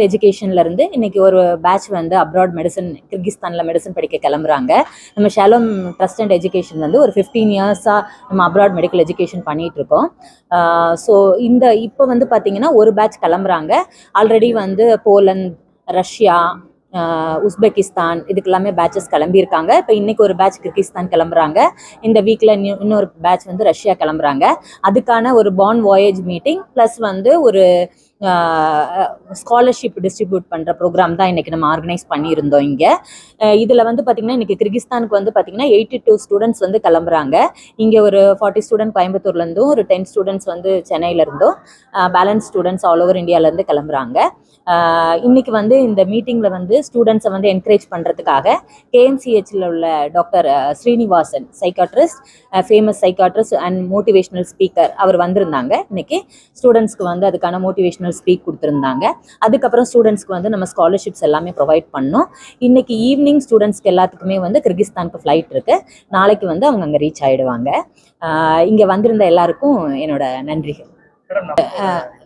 And எஜுகேஷன்லேருந்து இன்றைக்கி இன்னைக்கு ஒரு பேட்ச் வந்து அப்ராட் மெடிசன் கிர்கிஸ்தானில் மெடிசன் படிக்க கிளம்புறாங்க. நம்ம ஷாலோம் ட்ரஸ்ட் அண்ட் எஜுகேஷன் வந்து ஒரு ஃபிஃப்டீன் இயர்ஸாக நம்ம அப்ராட் மெடிக்கல் எஜுகேஷன் பண்ணிகிட்ருக்கோம் இருக்கோம். ஸோ இந்த இப்போ வந்து பார்த்திங்கன்னா ஒரு பேட்ச் கிளம்புறாங்க. ஆல்ரெடி வந்து போலந்து ரஷ்யா உஸ்பெகிஸ்தான் இதுக்கெல்லாமே பேட்சஸ் கிளம்பியிருக்காங்க. இப்போ இன்றைக்கி ஒரு பேட்ச் கிர்கிஸ்தான் கிளம்புறாங்க. இந்த வீக்கில் இன்னொரு பேட்ச் வந்து ரஷ்யா கிளம்புறாங்க. அதுக்கான ஒரு பாண்ட் வாயேஜ் மீட்டிங் ப்ளஸ் வந்து ஒரு ஸ்காலர்ஷிப் டிஸ்ட்ரிபியூட் பண்ணுற ப்ரோக்ராம் தான் இன்னைக்கு நம்ம ஆர்கனைஸ் பண்ணியிருந்தோம் இங்கே. இதில் வந்து பார்த்திங்கன்னா இன்னைக்கு கிர்கிஸ்தானுக்கு வந்து பார்த்திங்கன்னா எயிட்டி டூ ஸ்டூடெண்ட்ஸ் வந்து கிளம்புறாங்க. இங்கே ஒரு ஃபார்ட்டி ஸ்டூடெண்ட் கோயம்புத்தூர்லேருந்தும் ஒரு டென் ஸ்டூடெண்ட்ஸ் வந்து சென்னையிலேருந்தும் பேலன்ஸ் ஸ்டூடெண்ட்ஸ் ஆல் ஓவர் இந்தியாவிலேருந்து கிளம்புறாங்க. இன்றைக்கி இன்னைக்கு வந்து இந்த மீட்டிங்கில் வந்து ஸ்டூடெண்ட்ஸை வந்து என்கரேஜ் பண்ணுறதுக்காக கேஎம்சிஹெச்சில் உள்ள doctor Srinivasan psychiatrist famous psychiatrist and motivational speaker அவர் வந்திருந்தாங்க. இன்னைக்கு ஸ்டூடெண்ட்ஸ்க்கு வந்து அதுக்கான மோட்டிவேஷனல் ஸ்பீக் கொடுத்துருந்தாங்க. அதுக்கப்புறம் ஸ்டூடெண்ட்ஸ்க்கு வந்து நம்ம ஸ்காலர்ஷிப்ஸ் எல்லாமே ப்ரொவைட் பண்ணோம். இன்னைக்கு ஈவினிங் ஸ்டூடெண்ட்ஸ்க்கு எல்லாத்துக்குமே வந்து கிர்கிஸ்தானுக்கு ஃப்ளைட் இருக்கு. நாளைக்கு வந்து அவங்க அங்கே ரீச் ஆகிடுவாங்க இங்கே வந்திருந்த எல்லாருக்கும் என்னோட நன்றிகள்.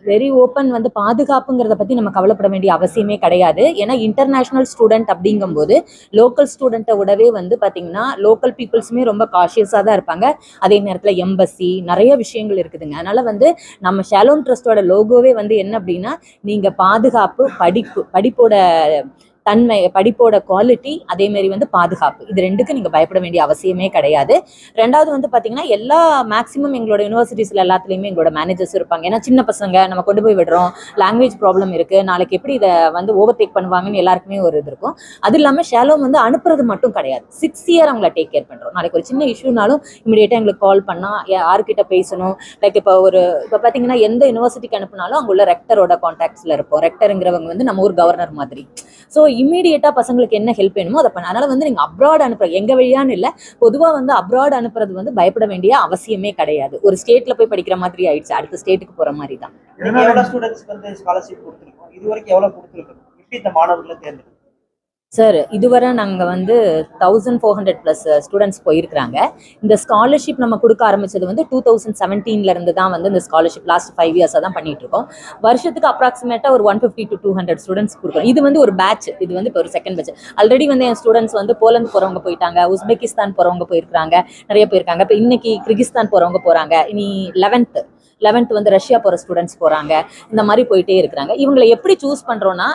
வெரி ஓப்பன் வந்து பாதுகாப்புங்கிறத பத்தி நம்ம கவலைப்பட வேண்டிய அவசியமே கிடையாது. ஏன்னா இன்டர்நேஷனல் ஸ்டூடெண்ட் அப்படிங்கும்போது லோக்கல் ஸ்டூடெண்ட்டை விடவே வந்து பாத்தீங்கன்னா லோக்கல் பீப்புள்ஸுமே ரொம்ப காஷியஸாக தான் இருப்பாங்க. அதே நேரத்தில் எம்பசி நிறைய விஷயங்கள் இருக்குதுங்க. அதனால வந்து நம்ம ஷாலோம் ட்ரஸ்டோட லோகோவே வந்து என்ன அப்படின்னா நீங்க பாதுகாப்பு படிப்பு படிப்போட தன்மை படிப்போட குவாலிட்டி அதே மாதிரி வந்து பாதுகாப்பு. இது ரெண்டுக்கு நீங்க பயப்பட வேண்டிய அவசியமே கிடையாது. ரெண்டாவது வந்து பாத்தீங்கன்னா எல்லா மேக்ஸிமம் எங்களோட யூனிவர்சிட்டிஸ்ல எல்லாத்துலயுமே எங்களோட மேனேஜர்ஸ் இருப்பாங்க. ஏன்னா சின்ன பசங்க நம்ம கொண்டு போய் விடுறோம். லாங்குவேஜ் ப்ராப்ளம் இருக்கு. நாளைக்கு எப்படி இதை வந்து ஓவர் டேக் பண்ணுவாங்கன்னு எல்லாருக்குமே ஒரு இது இருக்கும். அது இல்லாம ஷேலோம் வந்து அனுப்புறது மட்டும் கிடையாது. சிக்ஸ் இயர் அவங்கள டேக் கேர் பண்றோம். நாளைக்கு ஒரு சின்ன இஷ்யூனாலும் இமீடியட்டா எங்களுக்கு கால் பண்ணா யாருக்கிட்ட பேசணும்? லைக் இப்போ ஒரு இப்போ பாத்தீங்கன்னா எந்த யூனிவர்சிட்டிக்கு அனுப்புனாலும் அங்கே உள்ள ரெக்டரோட கான்டாக்ட்ஸ்ல இருப்போம். ரெக்டருங்கிறவங்க வந்து நம்ம ஊர் கவர்னர் மாதிரி. ஸோ இமீடியட்டாக பசங்களுக்கு என்ன ஹெல்ப் வேணுமோ அதை பண்ண. அதனால் வந்து நீங்கள் அப்ராட் அனுப்புற எங்கள் வழியான்னு இல்லை பொதுவாக வந்து அப்ராட் அனுப்புறது வந்து பயப்பட வேண்டிய அவசியமே கிடையாது. ஒரு ஸ்டேட்டில் போய் படிக்கிற மாதிரி ஆயிடுச்சு அடுத்த ஸ்டேட்டுக்கு போகிற மாதிரி தான். இன்னைக்கு ஸ்டூடெண்ட்ஸ்க்கு வந்து ஸ்காலர்ஷிப் கொடுத்துருக்கோம். இது வரைக்கும் எவ்வளோ கொடுத்துருக்கோம்? எப்படி இந்த மாணவர்களை தேர்ந்தெடுக்கும் சார் இதுவரை நாங்கள் வந்து thousand four hundred plus students போயிருக்கிறாங்க. இந்த ஸ்காலர்ஷிப் நம்ம கொடுக்க ஆரம்பிச்சது வந்து டூ தௌசண்ட் செவன்டீன்லேருந்து தான் வந்து இந்த ஸ்காலர்ஷிப் லாஸ்ட் ஃபைவ் இயர்ஸாக தான் பண்ணிகிட்ருக்கோம் இருக்கோம். வருஷத்துக்கு அப்ராக்சிமேட்டாக ஒரு one fifty to two hundred students கொடுக்குறோம். இது வந்து ஒரு பேட்ச் இது வந்து இப்போ ஒரு செகண்ட் பேட்ச் ஆல்ரெடி வந்து என் ஸ்டூடெண்ட்ஸ் வந்து போலந்து போகிறவங்க போயிட்டாங்க உஸ்பெகிஸ்தான் போகிறவங்க போயிருக்காங்க நிறைய போயிருக்காங்க. இப்போ இன்னைக்கு கிர்கிஸ்தான் போகிறவங்க போகிறாங்க இனி லெவன்த்து லெவன்த் வந்து ரஷ்யா போகிற ஸ்டூடெண்ட்ஸ் போகிறாங்க இந்த மாதிரி போயிட்டே இருக்கிறாங்க. இவங்களை எப்படி சூஸ் பண்ணுறோன்னா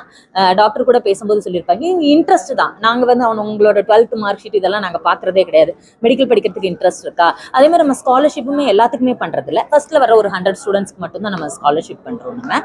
டாக்டர் கூட பேசும்போது சொல்லியிருப்பாங்க இவங்க இன்ட்ரெஸ்ட் தான். நாங்கள் வந்து அவன் உங்களோட டுவெல்த் மார்க் ஷீட் இதெல்லாம் நாங்கள் பார்க்குறதே கிடையாது. மெடிக்கல் படிக்கிறதுக்கு இன்ட்ரெஸ்ட் இருக்கா? அதே மாதிரி நம்ம ஸ்காலர்ஷிப்புமே எல்லாத்துக்குமே பண்ணுறதில்ல ஃபர்ஸ்ட்ல வர ஒரு ஹண்ட்ரட் ஸ்டூடெண்ட்ஸ்க்கு மட்டும் தான் நம்ம ஸ்காலர்ஷிப் பண்ணுறோம் நம்ம.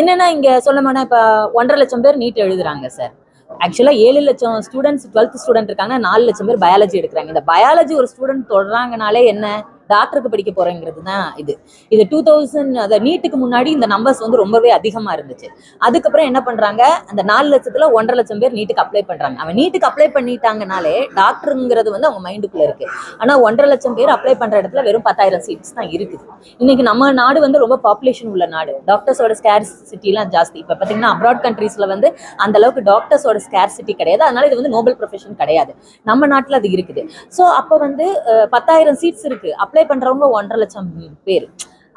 என்னன்னா இங்க சொல்ல போனா இப்ப ஒன்றரை லட்சம் பேர் நீட் எழுதுறாங்க சார் ஆக்சுவலா ஏழு லட்சம் ஸ்டூடெண்ட்ஸ் டுவெல்த் ஸ்டூடெண்ட் இருக்காங்க நாலு லட்சம் பேர் பயாலஜி எடுக்கிறாங்க. இந்த பயாலஜி ஒரு ஸ்டூடெண்ட் தொடறாங்கனாலே என்ன? டாக்டருக்கு படிக்க போறேங்கிறது தான் இது. இது டூ தௌசண்ட் அந்த நீட்டுக்கு முன்னாடி இந்த நம்பர்ஸ் வந்து ரொம்பவே அதிகமா இருந்துச்சு. அதுக்கப்புறம் என்ன பண்றாங்க? அந்த நாலு லட்சத்துல ஒன்றரை லட்சம் பேர் நீட்டுக்கு அப்ளை பண்றாங்க. அவன் நீட்டுக்கு அப்ளை பண்ணிட்டாங்கனாலே டாக்டருங்கிறது வந்து அவங்க மைண்டுக்குள்ள இருக்கு. ஆனா ஒன்றரை லட்சம் பேர் அப்ளை பண்ற இடத்துல வெறும் பத்தாயிரம் சீட்ஸ் தான் இருக்குது. இன்னைக்கு நம்ம நாடு வந்து ரொம்ப பாப்புலேஷன் உள்ள நாடு. டாக்டர்ஸோட ஸ்கேர்சிட்டிலாம் ஜாஸ்தி. இப்போ பார்த்தீங்கன்னா அப்ராட் கண்ட்ரீஸ்ல வந்து அந்த அளவுக்கு டாக்டர்ஸோட ஸ்கேர்சிட்டி கிடையாது. அதனால இது வந்து நோபல் ப்ரொஃபஷன் கிடையாது. நம்ம நாட்டில் அது இருக்குது. ஸோ அப்போ வந்து பத்தாயிரம் சீட்ஸ் இருக்கு. அப்ளை பண்றவங்க ஒன்றரை லட்சம் பேர்.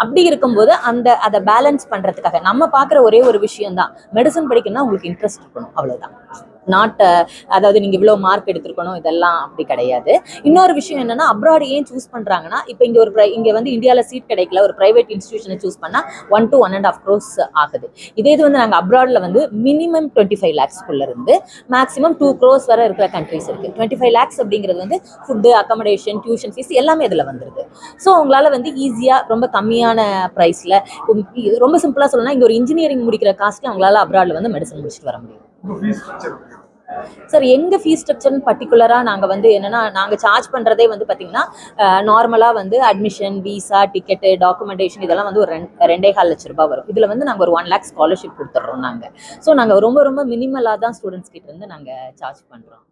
அப்படி இருக்கும்போது அந்த அதை பேலன்ஸ் பண்றதுக்காக நம்ம பாக்குற ஒரே ஒரு விஷயம் தான் மெடிசன் படிக்கணும்னா உங்களுக்கு இன்ட்ரெஸ்ட் இருக்கணும். அவ்வளவுதான். நாட்டை அதாவது நீங்கள் இவ்வளோ மார்க் எடுத்திருக்கணும் இதெல்லாம் அப்படி கிடையாது. இன்னொரு விஷயம் என்னன்னா அப்ராட் ஏன் சூஸ் பண்ணுறாங்கன்னா இப்போ இங்கே ஒரு ப்ரை இங்கே வந்து இந்தியாவில் சீட் கிடைக்கல ஒரு ப்ரைவேட் இன்ஸ்டியூஷனை சூஸ் பண்ணால் one to one and half crores ஆகுது. இதே இது வந்து நாங்கள் அப்ராடில் வந்து மினிமம் டுவெண்ட்டி ஃபைவ் லேக்ஸ்க்குள்ளே இருந்து மேக்ஸிமம் டூ க்ரோஸ் வரை இருக்கிற கண்ட்ரிஸ் இருக்குது டுவெண்ட்டி ஃபைவ் லேக்ஸ் அப்படிங்கிறது வந்து ஃபுட்டு அக்கமடேஷன் டியூஷன் ஃபீஸ் எல்லாமே இதில் வந்துருது. ஸோ உங்களால் வந்து ஈஸியாக ரொம்ப கம்மியான ப்ரைஸில் ரொம்ப சிம்பிளாக சொல்லணும்னா இங்கே ஒரு இன்ஜினியரிங் முடிக்கிற காஸ்ட்டில் அவங்களால அப்ராடில் வந்து மெடிசன் முடிச்சுட்டு வர முடியும். சார் எங்கள் ஃபீஸ் ஸ்ட்ரக்சர்னு பர்டிகுலராக நாங்கள் வந்து என்னென்னா நாங்கள் சார்ஜ் பண்ணுறதே வந்து பார்த்தீங்கன்னா நார்மலாக வந்து அட்மிஷன் விசா டிக்கெட்டு டாக்குமெண்டேஷன் இதெல்லாம் வந்து ஒரு ரெண்டு ரெண்டே கால் லட்ச ரூபாய் வரும். இதில் வந்து நாங்கள் ஒரு ஒன் லேக் ஸ்காலர்ஷிப் கொடுத்துட்றோம் நாங்கள் ஸோ நாங்கள் ரொம்ப ரொம்ப மினிமலாக தான் ஸ்டூடெண்ட்ஸ் கிட்டேருந்து நாங்கள் சார்ஜ் பண்ணுறோம்